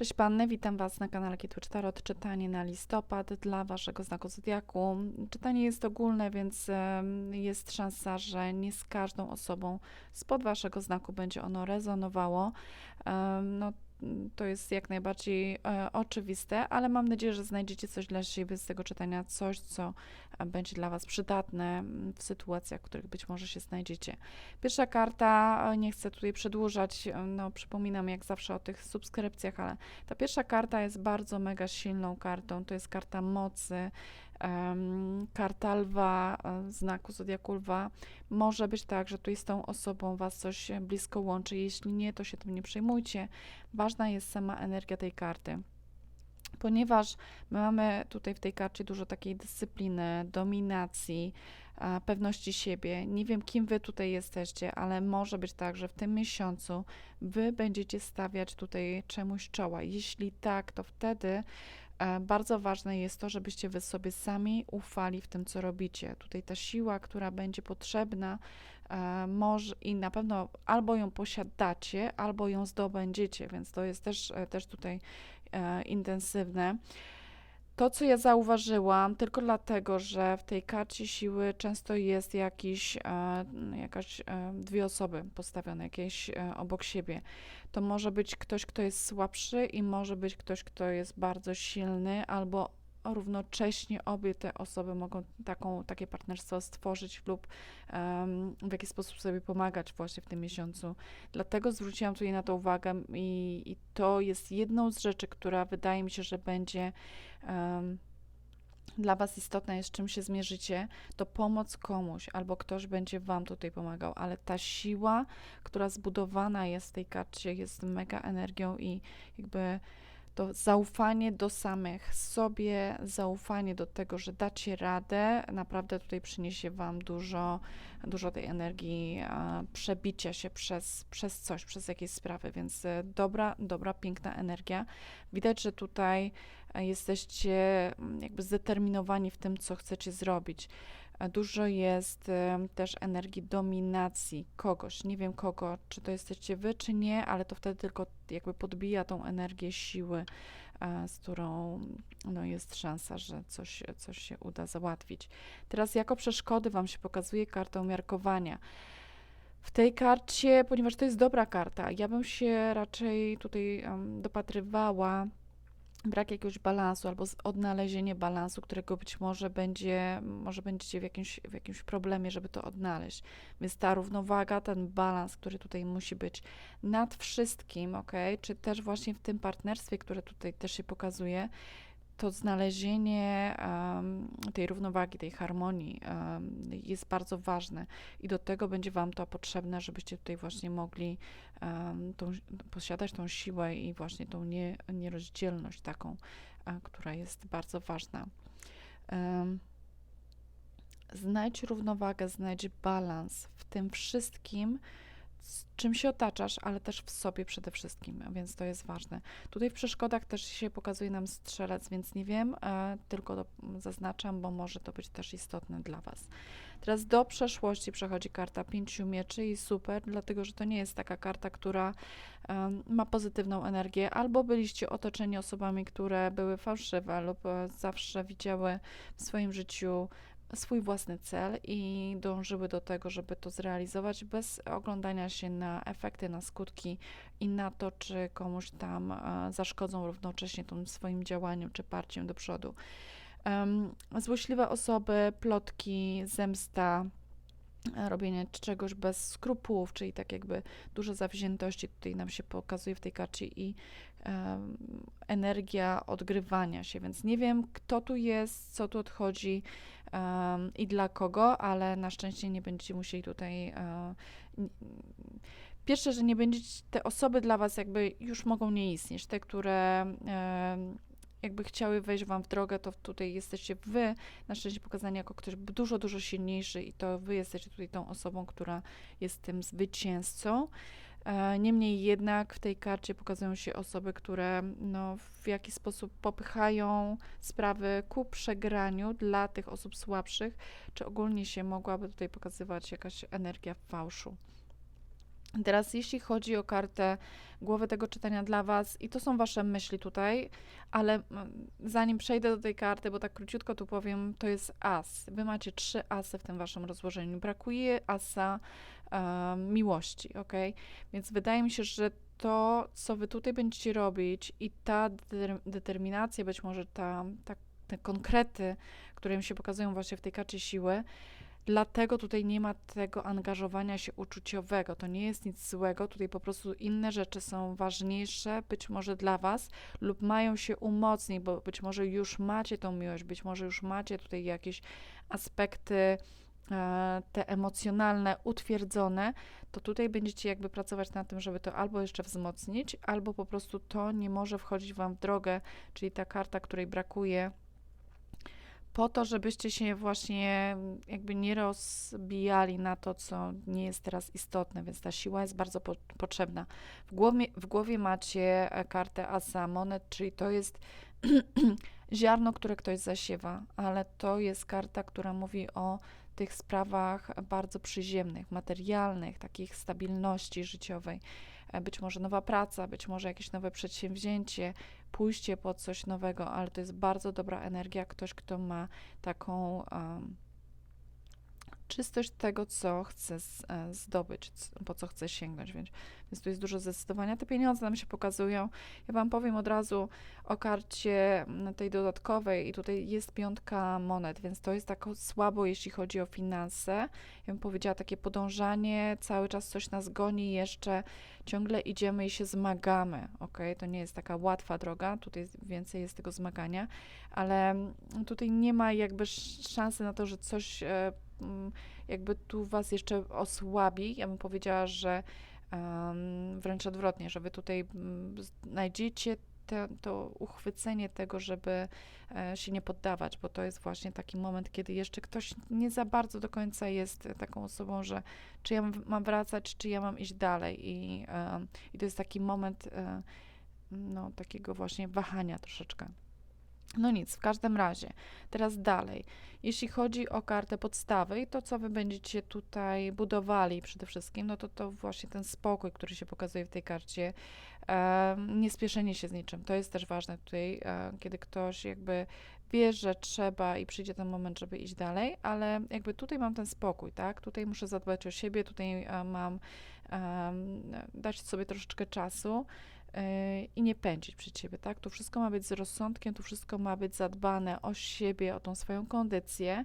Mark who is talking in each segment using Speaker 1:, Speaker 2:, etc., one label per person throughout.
Speaker 1: Cześć Panny, witam Was na kanale Kitwitch Tarot. Czytanie na listopad dla Waszego znaku Zodiaku. Czytanie jest ogólne, więc jest szansa, że nie z każdą osobą spod Waszego znaku będzie ono rezonowało. No, to jest jak najbardziej e, oczywiste, ale mam nadzieję, że znajdziecie coś dla siebie z tego czytania, coś, co e, będzie dla Was przydatne w sytuacjach, w których być może się znajdziecie. Pierwsza karta, e, nie chcę tutaj przedłużać, e, no przypominam jak zawsze o tych subskrypcjach, ale ta pierwsza karta jest bardzo mega silną kartą. To jest karta mocy, karta lwa, e, znaku zodiaku lwa. Może być tak, że tutaj z tą osobą was coś e, blisko łączy. Jeśli nie, to się tym nie przejmujcie. Ważna jest sama energia tej karty. Ponieważ my mamy tutaj w tej karcie dużo takiej dyscypliny, dominacji, a, pewności siebie. Nie wiem, kim wy tutaj jesteście, ale może być tak, że w tym miesiącu wy będziecie stawiać tutaj czemuś czoła. Jeśli tak, to wtedy e, bardzo ważne jest to, żebyście wy sobie sami ufali w tym, co robicie. Tutaj ta siła, która będzie potrzebna, e, może i na pewno albo ją posiadacie, albo ją zdobędziecie, więc to jest też, e, też tutaj e, intensywne. To, co ja zauważyłam, tylko dlatego, że w tej karcie siły często jest jakiś, e, jakaś e, dwie osoby postawione, jakieś e, obok siebie. To może być ktoś, kto jest słabszy i może być ktoś, kto jest bardzo silny, albo równocześnie obie te osoby mogą taką, takie partnerstwo stworzyć lub em, w jakiś sposób sobie pomagać właśnie w tym miesiącu. Dlatego zwróciłam tutaj na to uwagę i, i to jest jedną z rzeczy, która wydaje mi się, że będzie em, dla Was istotna jest, z czym się zmierzycie, to pomoc komuś, albo ktoś będzie Wam tutaj pomagał, ale ta siła, która zbudowana jest w tej karcie, jest mega energią i jakby to zaufanie do samych sobie, zaufanie do tego, że dacie radę, naprawdę tutaj przyniesie Wam dużo, dużo tej energii e, przebicia się przez, przez coś, przez jakieś sprawy, więc e, dobra, dobra, piękna energia. Widać, że tutaj e, jesteście mm, jakby zdeterminowani w tym, co chcecie zrobić. Dużo jest też energii dominacji kogoś. Nie wiem kogo, czy to jesteście wy, czy nie, ale to wtedy tylko jakby podbija tą energię siły, z którą no, jest szansa, że coś, coś się uda załatwić. Teraz jako przeszkody Wam się pokazuje karta umiarkowania. W tej karcie, ponieważ to jest dobra karta, ja bym się raczej tutaj em, dopatrywała brak jakiegoś balansu albo odnalezienie balansu, którego być może będzie, może będziecie w jakimś, w jakimś problemie, żeby to odnaleźć. Więc ta równowaga, ten balans, który tutaj musi być nad wszystkim, ok, czy też właśnie w tym partnerstwie, które tutaj też się pokazuje, to znalezienie tej równowagi, tej harmonii jest bardzo ważne i do tego będzie Wam to potrzebne, żebyście tutaj właśnie mogli tą, posiadać tą siłę i właśnie tą nie, nierozdzielność taką, a, która jest bardzo ważna. Znajdź równowagę, znajdź balans w tym wszystkim, z czym się otaczasz, ale też w sobie przede wszystkim, więc to jest ważne. Tutaj w przeszkodach też się pokazuje nam strzelec, więc nie wiem, e, tylko to zaznaczam, bo może to być też istotne dla Was. Teraz do przeszłości przechodzi karta pięciu mieczy i super, dlatego że to nie jest taka karta, która em, ma pozytywną energię, albo byliście otoczeni osobami, które były fałszywe lub e, zawsze widziały w swoim życiu swój własny cel i dążyły do tego, żeby to zrealizować bez oglądania się na efekty, na skutki i na to, czy komuś tam e, zaszkodzą równocześnie tym swoim działaniem czy parciem do przodu. Złośliwe osoby, plotki, zemsta, e, robienie czegoś bez skrupułów, czyli tak jakby dużo zawziętości tutaj nam się pokazuje w tej karcie i energia odgrywania się, więc nie wiem, kto tu jest, co tu odchodzi em, i dla kogo, ale na szczęście nie będziecie musieli tutaj. n- Pierwsze, że nie będziecie, te osoby dla Was jakby już mogą nie istnieć, te, które em, jakby chciały wejść Wam w drogę, to tutaj jesteście Wy, na szczęście pokazani jako ktoś dużo, dużo silniejszy i to Wy jesteście tutaj tą osobą, która jest tym zwycięzcą. E, Niemniej jednak w tej karcie pokazują się osoby, które no, w jakiś sposób popychają sprawy ku przegraniu dla tych osób słabszych, czy ogólnie się mogłaby tutaj pokazywać jakaś energia fałszu. Teraz, jeśli chodzi o kartę głowy tego czytania dla Was, i to są Wasze myśli tutaj, ale mm, zanim przejdę do tej karty, bo tak króciutko tu powiem, to jest as. Wy macie trzy asy w tym Waszym rozłożeniu. Brakuje asa um, miłości, ok? Więc wydaje mi się, że to, co Wy tutaj będziecie robić i ta determinacja, być może ta, ta, te konkrety, które mi się pokazują właśnie w tej karcie siły, Dlatego tutaj nie ma tego angażowania się uczuciowego. To nie jest nic złego, tutaj po prostu inne rzeczy są ważniejsze, być może dla Was, lub mają się umocnić, bo być może już macie tą miłość, być może już macie tutaj jakieś aspekty te emocjonalne utwierdzone, to tutaj będziecie jakby pracować nad tym, żeby to albo jeszcze wzmocnić, albo po prostu to nie może wchodzić Wam w drogę, czyli ta karta, której brakuje po to, żebyście się właśnie jakby nie rozbijali na to, co nie jest teraz istotne, więc ta siła jest bardzo po potrzebna. W głowie, w głowie macie e, kartę Asa Monet, czyli to jest ziarno, które ktoś zasiewa, ale to jest karta, która mówi o tych sprawach bardzo przyziemnych, materialnych, takich stabilności życiowej. E, być może nowa praca, być może jakieś nowe przedsięwzięcie, pójście po coś nowego, ale to jest bardzo dobra energia. Ktoś, kto ma taką um, czystość tego, co chce e, zdobyć, po co chce sięgnąć, więc, więc tu jest dużo zdecydowania. Te pieniądze nam się pokazują. Ja Wam powiem od razu o karcie tej dodatkowej i tutaj jest piątka monet, więc to jest tak słabo, jeśli chodzi o finanse. Ja bym powiedziała takie podążanie, cały czas coś nas goni, jeszcze ciągle idziemy i się zmagamy, ok? To nie jest taka łatwa droga, tutaj więcej jest tego zmagania, ale tutaj nie ma jakby szansy na to, że coś e, jakby tu was jeszcze osłabi. Ja bym powiedziała, że um, wręcz odwrotnie, że wy tutaj um, znajdziecie te, to uchwycenie tego, żeby e, się nie poddawać, bo to jest właśnie taki moment, kiedy jeszcze ktoś nie za bardzo do końca jest taką osobą, że czy ja mam wracać, czy ja mam iść dalej. I, e, i to jest taki moment e, no, takiego właśnie wahania troszeczkę. No nic, w każdym razie. Teraz dalej. Jeśli chodzi o kartę podstawy i to, co wy będziecie tutaj budowali przede wszystkim, no to to właśnie ten spokój, który się pokazuje w tej karcie, e, nie spieszenie się z niczym. To jest też ważne tutaj, e, kiedy ktoś jakby wie, że trzeba i przyjdzie ten moment, żeby iść dalej, ale jakby tutaj mam ten spokój, tak? Tutaj muszę zadbać o siebie, tutaj e, mam e, dać sobie troszeczkę czasu, i nie pędzić przed siebie, tak? To wszystko ma być z rozsądkiem, to wszystko ma być zadbane o siebie, o tą swoją kondycję.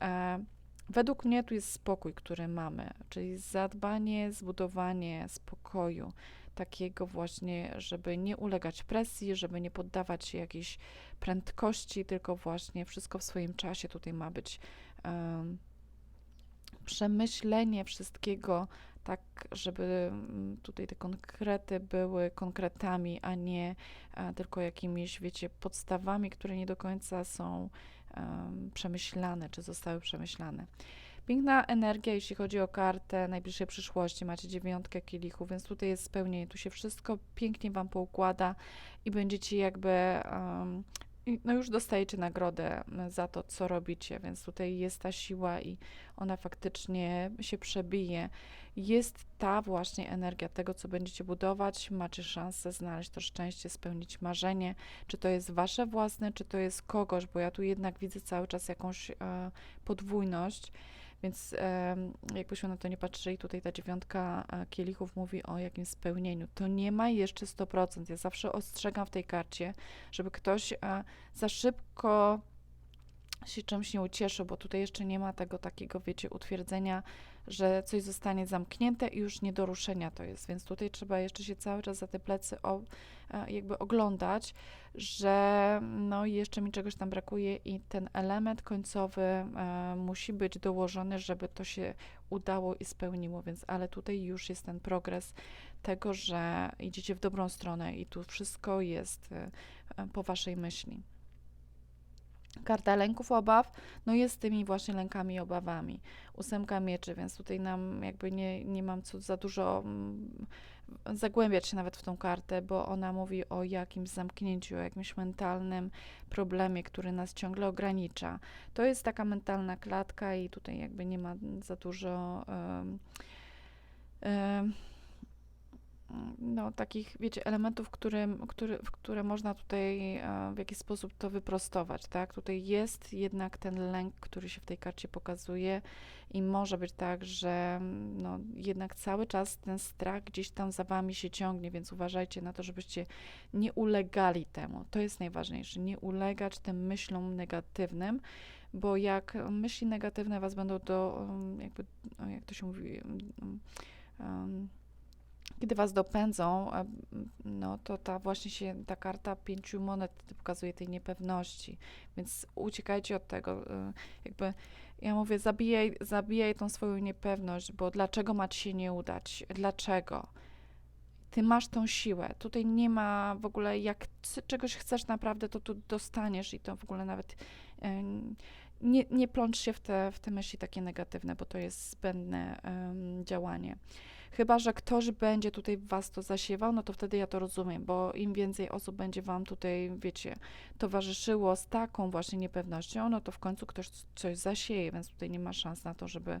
Speaker 1: E, według mnie tu jest spokój, który mamy, czyli zadbanie, zbudowanie spokoju, takiego właśnie, żeby nie ulegać presji, żeby nie poddawać się jakiejś prędkości, tylko właśnie wszystko w swoim czasie tutaj ma być. Przemyślenie wszystkiego tak, żeby mm, tutaj te konkrety były konkretami, a nie tylko jakimiś, wiecie, podstawami, które nie do końca są um, przemyślane, czy zostały przemyślane. Piękna energia, jeśli chodzi o kartę najbliższej przyszłości. Macie dziewiątkę kielichów, więc tutaj jest spełnienie. Tu się wszystko pięknie Wam poukłada i będziecie jakby um, no już dostajecie nagrodę za to, co robicie, więc tutaj jest ta siła i ona faktycznie się przebije. Jest ta właśnie energia tego, co będziecie budować, macie szansę znaleźć to szczęście, spełnić marzenie, czy to jest wasze własne, czy to jest kogoś, bo ja tu jednak widzę cały czas jakąś e, podwójność. Więc jakbyśmy na to nie patrzyli, tutaj ta dziewiątka e, kielichów mówi o jakimś spełnieniu. To nie ma jeszcze 100%. Ja zawsze ostrzegam w tej karcie, żeby ktoś e, za szybko się czymś nie ucieszył, bo tutaj jeszcze nie ma tego takiego, wiecie, utwierdzenia, że coś zostanie zamknięte i już nie do ruszenia to jest, więc tutaj trzeba jeszcze się cały czas za te plecy o, e, jakby oglądać, że no jeszcze mi czegoś tam brakuje i ten element końcowy e, musi być dołożony, żeby to się udało i spełniło, więc ale tutaj już jest ten progres tego, że idziecie w dobrą stronę i tu wszystko jest e, po waszej myśli. Karta lęków, obaw, no jest z tymi właśnie lękami i obawami. Ósemka mieczy, więc tutaj nam jakby nie, nie mam co za dużo mm, zagłębiać się nawet w tą kartę, bo ona mówi o jakimś zamknięciu, o jakimś mentalnym problemie, który nas ciągle ogranicza. To jest taka mentalna klatka i tutaj jakby nie ma za dużo. Um, um, no, takich, wiecie, elementów, którym, który, w które można tutaj e, w jakiś sposób to wyprostować, tak? Tutaj jest jednak ten lęk, który się w tej karcie pokazuje i może być tak, że no, jednak cały czas ten strach gdzieś tam za wami się ciągnie, więc uważajcie na to, żebyście nie ulegali temu. To jest najważniejsze, nie ulegać tym myślom negatywnym, bo jak myśli negatywne was będą do, jakby, no, jak to się mówi, um, kiedy was dopędzą, no to ta właśnie się, ta karta pięciu monet pokazuje tej niepewności, więc uciekajcie od tego, y, jakby ja mówię, zabijaj, zabijaj tą swoją niepewność, bo dlaczego ma ci się nie udać? Dlaczego? Ty masz tą siłę. Tutaj nie ma w ogóle, jak czegoś chcesz naprawdę, to tu dostaniesz i to w ogóle nawet y, nie, nie plącz się w te, w te myśli takie negatywne, bo to jest zbędne um, działanie. Chyba, że ktoś będzie tutaj was to zasiewał, no to wtedy ja to rozumiem, bo im więcej osób będzie wam tutaj, wiecie, towarzyszyło z taką właśnie niepewnością, no to w końcu ktoś coś zasieje, więc tutaj nie ma szans na to, żeby,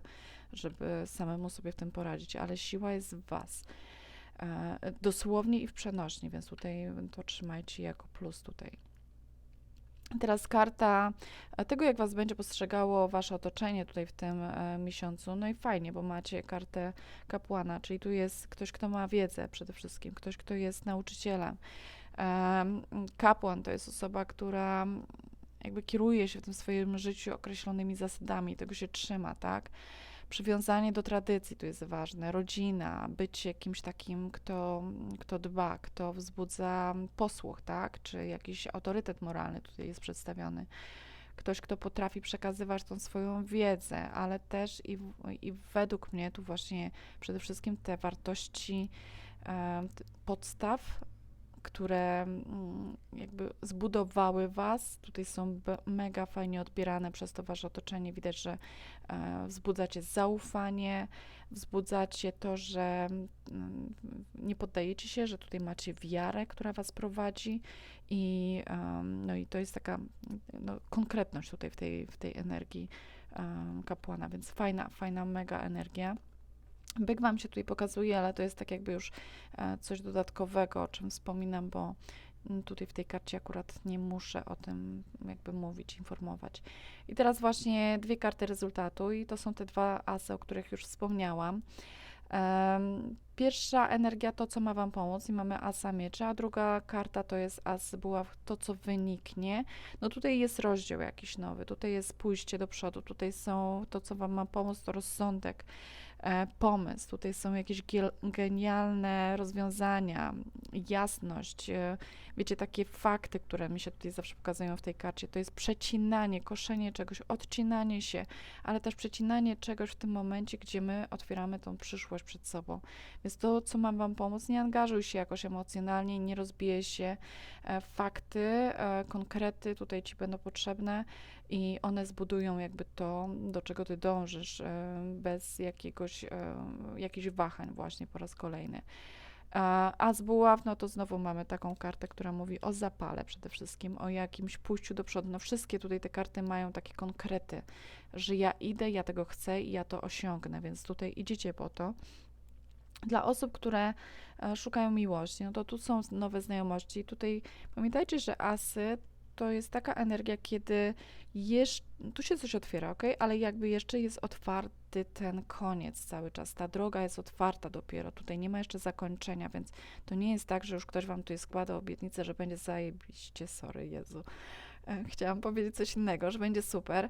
Speaker 1: żeby samemu sobie w tym poradzić, ale siła jest w was. E, dosłownie i w przenośni, więc tutaj to trzymajcie jako plus tutaj. Teraz karta e, tego, jak Was będzie postrzegało Wasze otoczenie tutaj w tym e, miesiącu. No i fajnie, bo macie kartę kapłana, czyli tu jest ktoś, kto ma wiedzę przede wszystkim, ktoś, kto jest nauczycielem. E, kapłan to jest osoba, która jakby kieruje się w tym swoim życiu określonymi zasadami, tego się trzyma, tak? Przywiązanie do tradycji tu jest ważne, rodzina, być kimś takim, kto, kto dba, kto wzbudza posłuch, tak? Czy jakiś autorytet moralny tutaj jest przedstawiony. Ktoś, kto potrafi przekazywać tą swoją wiedzę, ale też i, i według mnie tu właśnie przede wszystkim te wartości e, podstaw które mm, jakby zbudowały Was. Tutaj są mega fajnie odbierane przez to Wasze otoczenie. Widać, że e, wzbudzacie zaufanie, wzbudzacie to, że mm, nie poddajecie się, że tutaj macie wiarę, która Was prowadzi i, no i to jest taka no, konkretność tutaj w tej, w tej energii kapłana, więc fajna, fajna, mega energia. Byk Wam się tutaj pokazuje, ale to jest tak jakby już e, coś dodatkowego, o czym wspominam, bo mm, tutaj w tej karcie akurat nie muszę o tym jakby mówić, informować. I teraz właśnie dwie karty rezultatu i to są te dwa asy, o których już wspomniałam. Pierwsza energia to, co ma Wam pomóc i mamy asa miecza, a druga karta to jest as buław, to, co wyniknie. No tutaj jest rozdział jakiś nowy, tutaj jest pójście do przodu, tutaj są to, co Wam ma pomóc, to rozsądek, pomysł, tutaj są jakieś genialne rozwiązania, jasność, e, wiecie, takie fakty, które mi się tutaj zawsze pokazują w tej karcie, to jest przecinanie, koszenie czegoś, odcinanie się, ale też przecinanie czegoś w tym momencie, gdzie my otwieramy tą przyszłość przed sobą. Więc to, co mam Wam pomóc, nie angażuj się jakoś emocjonalnie, nie rozbije się. E, fakty, konkrety tutaj Ci będą potrzebne i one zbudują jakby to, do czego Ty dążysz, bez jakiegoś, jakichś wahań właśnie po raz kolejny. A z buław, no to znowu mamy taką kartę, która mówi o zapale przede wszystkim, o jakimś pójściu do przodu. No wszystkie tutaj te karty mają takie konkrety, że ja idę, ja tego chcę i ja to osiągnę, więc tutaj idziecie po to. Dla osób, które e, szukają miłości, no to tu są nowe znajomości. Tutaj pamiętajcie, że asy to jest taka energia, kiedy jeszcze, tu się coś otwiera, ok, ale jakby jeszcze jest otwarty ten koniec cały czas. Ta droga jest otwarta dopiero. Tutaj nie ma jeszcze zakończenia, więc to nie jest tak, że już ktoś wam tutaj składa obietnicę, że będzie zajebiście, sorry, Jezu. E, chciałam powiedzieć coś innego, że będzie super,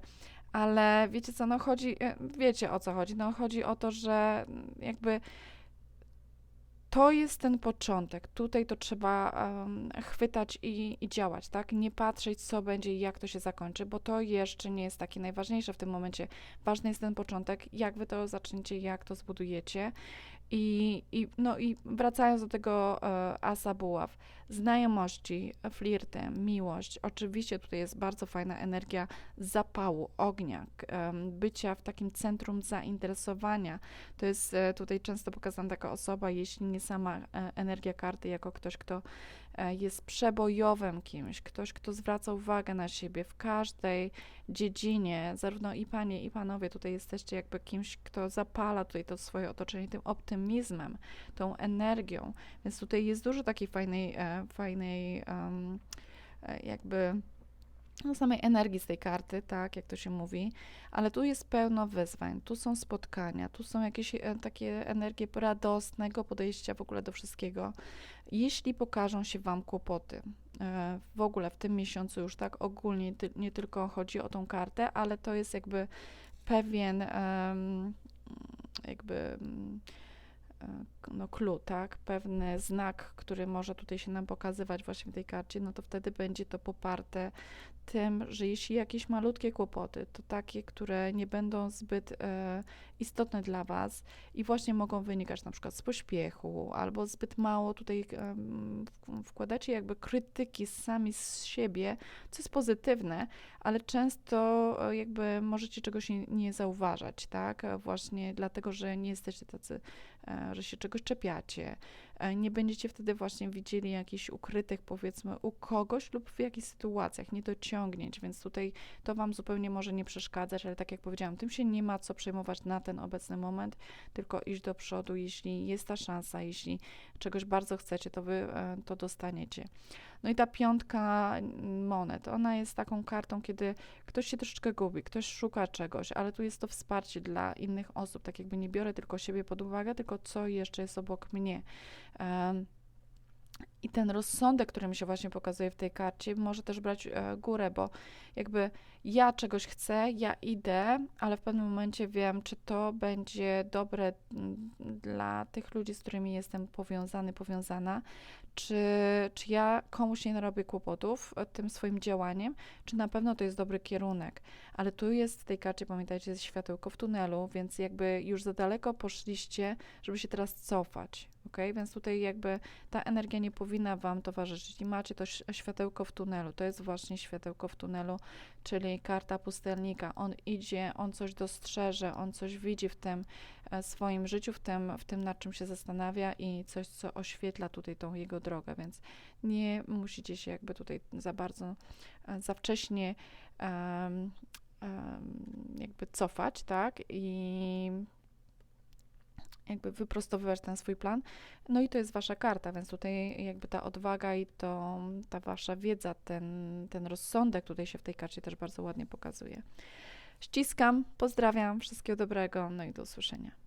Speaker 1: ale wiecie co, no chodzi, e, wiecie o co chodzi, no chodzi o to, że jakby to jest ten początek. Tutaj to trzeba um, chwytać i, i, działać, tak? Nie patrzeć, co będzie i jak to się zakończy, bo to jeszcze nie jest takie najważniejsze w tym momencie. Ważny jest ten początek, jak wy to zaczniecie, jak to zbudujecie. I, i, no i wracając do tego e, asa buław, znajomości, flirty, miłość. Oczywiście tutaj jest bardzo fajna energia zapału, ognia, e, bycia w takim centrum zainteresowania. To jest e, tutaj często pokazana taka osoba, jeśli nie sama e, energia karty, jako ktoś, kto jest przebojowym kimś, ktoś, kto zwraca uwagę na siebie w każdej dziedzinie, zarówno i panie, i panowie tutaj jesteście jakby kimś, kto zapala tutaj to swoje otoczenie tym optymizmem, tą energią. Więc tutaj jest dużo takiej fajnej, e, fajnej e, jakby no, samej energii z tej karty, tak, jak to się mówi, ale tu jest pełno wyzwań, tu są spotkania, tu są jakieś e, takie energie radosnego podejścia w ogóle do wszystkiego. Jeśli pokażą się Wam kłopoty, e, w ogóle w tym miesiącu już tak ogólnie, ty, nie tylko chodzi o tą kartę, ale to jest jakby pewien em, jakby e, no, clue, tak, pewny znak, który może tutaj się nam pokazywać właśnie w tej karcie, no to wtedy będzie to poparte tym, że jeśli jakieś malutkie kłopoty, to takie, które nie będą zbyt e, istotne dla Was i właśnie mogą wynikać na przykład z pośpiechu albo zbyt mało tutaj e, wkładacie jakby krytyki sami z siebie, co jest pozytywne, ale często e, jakby możecie czegoś nie, zauważać, tak, właśnie dlatego, że nie jesteście tacy, e, że się czegoś czepiacie, nie będziecie wtedy właśnie widzieli jakichś ukrytych powiedzmy u kogoś lub w jakichś sytuacjach, nie dociągnięć, więc tutaj to Wam zupełnie może nie przeszkadzać, ale tak jak powiedziałam, tym się nie ma co przejmować na ten obecny moment, tylko iść do przodu, jeśli jest ta szansa, jeśli czegoś bardzo chcecie, to Wy e, to dostaniecie. No i ta piątka monet, ona jest taką kartą, kiedy ktoś się troszeczkę gubi, ktoś szuka czegoś, ale tu jest to wsparcie dla innych osób, tak jakby nie biorę tylko siebie pod uwagę, tylko co jeszcze jest obok mnie. Um, i ten rozsądek, który mi się właśnie pokazuje w tej karcie, może też brać e, górę, bo jakby ja czegoś chcę, ja idę, ale w pewnym momencie wiem, czy to będzie dobre mm, dla tych ludzi, z którymi jestem powiązany, powiązana, czy, czy ja komuś nie narobię kłopotów e, tym swoim działaniem, czy na pewno to jest dobry kierunek. Ale tu jest w tej karcie, pamiętajcie, jest światełko w tunelu, więc jakby już za daleko poszliście, żeby się teraz cofać ok? Więc tutaj jakby ta energia nie powinna Wam towarzyszyć. Jeśli macie to światełko w tunelu, to jest właśnie światełko w tunelu, czyli karta pustelnika. On idzie, on coś dostrzeże, on coś widzi w tym e, swoim życiu, w tym, w tym nad czym się zastanawia i coś, co oświetla tutaj tą jego drogę, więc nie musicie się jakby tutaj za bardzo, e, za wcześnie um, um, jakby cofać, tak? I jakby wyprostowywać ten swój plan. No i to jest wasza karta, więc tutaj jakby ta odwaga i to, ta wasza wiedza, ten, ten rozsądek tutaj się w tej karcie też bardzo ładnie pokazuje. Ściskam, pozdrawiam, wszystkiego dobrego, no i do usłyszenia.